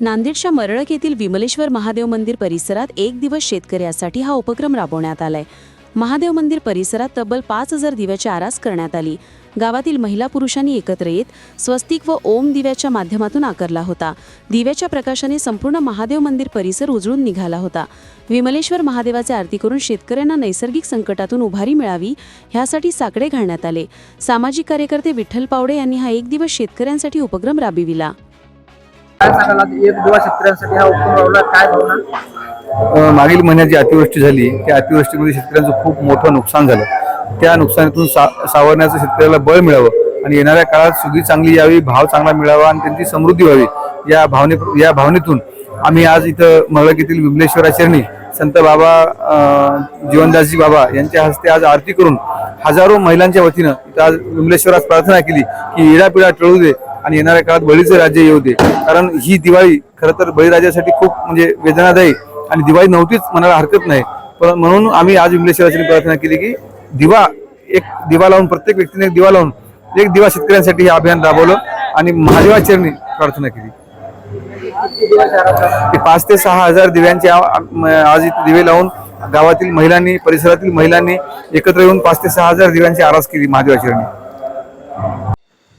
नांदेडच्या मरळक येथील विमलेश्वर महादेव मंदिर परिसरात एक दिवस शेतकऱ्यासाठी हा उपक्रम राबवण्यात आलाय. महादेव मंदिर परिसरात तब्बल पाच हजार दिव्याची आरास करण्यात आली. गावातील महिला पुरुषांनी एकत्र येत स्वस्तिक व ओम दिव्याच्या माध्यमातून आकारला होता. दिव्याच्या प्रकाशाने संपूर्ण महादेव मंदिर परिसर उजळून निघाला होता. विमलेश्वर महादेवाचे आरती करून शेतकऱ्यांना नैसर्गिक संकटातून उभारी मिळावी ह्यासाठी साकडे घालण्यात आले. सामाजिक कार्यकर्ते विठ्ठल पावडे यांनी हा एक दिवस शेतकऱ्यांसाठी उपक्रम राबविला. काय सांगाल? एक दिवस शेतकऱ्यांसाठी हा उपक्रम राबवला काय भावना? मागील महिन्यात जी अतिवृष्टी झाली त्या अतिवृष्टीमध्ये शेतकऱ्यांचं खूप मोठं नुकसान झालं. त्या नुकसानीतून सा सावरण्याचं शेतकऱ्याला बळ मिळावं आणि येणाऱ्या काळात सुगी चांगली यावी भाव चांगला मिळावा आणि त्यांची समृद्धी व्हावी या भावने या भावनेतून आम्ही आज इथं मळक येथील विमलेश्वराचरणी संत बाबा जीवनदासजी बाबा यांच्या हस्ते आज आरती करून हजारो महिलांच्या वतीनं इथं आज विमलेश्वरास प्रार्थना केली की इडापिडा टळू दे आणि येणाऱ्या काळात बळीचे राज्य येऊ दे. कारण ही दिवाळी खरं तर बळीराजासाठी खूप म्हणजे वेदनादायी आणि दिवाळी नव्हतीच म्हणायला हरकत नाही. पण म्हणून आम्ही आज विमलेश्वराची प्रार्थना केली की दिवा एक दिवा लावून प्रत्येक व्यक्तीने एक दिवा लावून एक दिवा शेतकऱ्यांसाठी हे अभियान राबवलं आणि महादेवाचरणी प्रार्थना केली. पाच ते सहा हजार दिव्यांचे आज दिवे लावून गावातील महिलांनी परिसरातील महिलांनी एकत्र येऊन पाच ते सहा हजार दिव्यांची आरास केली महादेवाचरणी.